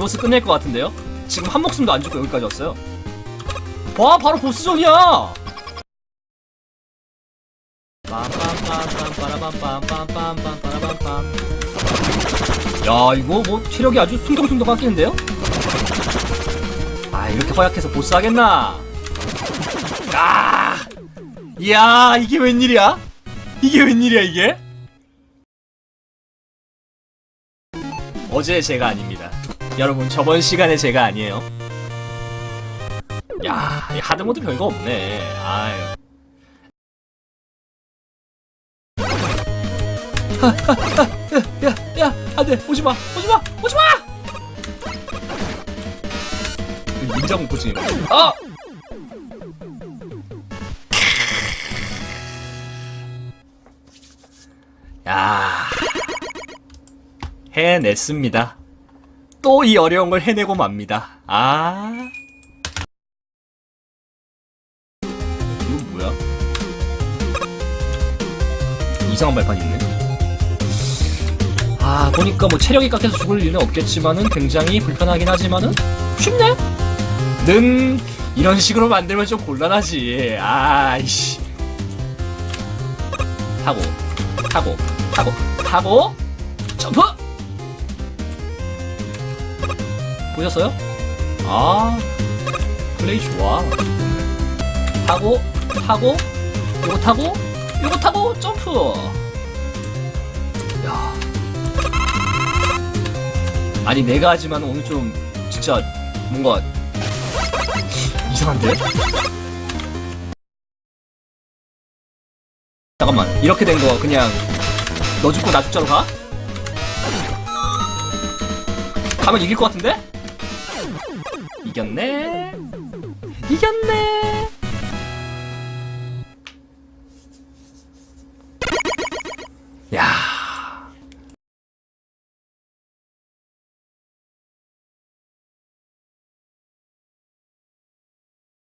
보스 끝낼 것 같은데요? 지금 한 목숨도 안 죽고 여기까지 왔어요. 와, 바로 보스전이야! 야, 이거 뭐 체력이 아주 숭덩숭덩 깎이는데요? 아, 이렇게 허약해서 보스 하겠나? 아! 야 이게 웬일이야? 이게 웬일이야, 이게? 어제 제가 아닙니다. 여러분, 저번 시간에 제가 아니에요. 야, 이 하드모드 별거 없네. 아유. 야, 야, 안 돼. 오지 마. 오지 마. 오지 마! 인장 공포증이네. 아! 야. 해냈습니다. 또 이 어려운 걸 해내고 맙니다. 아. 이건 뭐야? 이상한 발판이 있네. 아, 보니까 뭐 체력이 깎여서 죽을 일은 없겠지만은 굉장히 불편하긴 하지만은 쉽네? 는 이런 식으로 만들면 좀 곤란하지. 아이씨. 타고, 타고, 타고, 타고, 점프! 보셨어요? 아, 플레이 좋아. 타고, 타고, 요거 타고, 요거 타고, 점프! 야. 아니, 내가 하지만 오늘 좀, 진짜, 뭔가, 이상한데? 잠깐만, 이렇게 된 거 그냥, 너 죽고 나 죽자로 가? 가면 이길 것 같은데? 이겼네. 이겼네.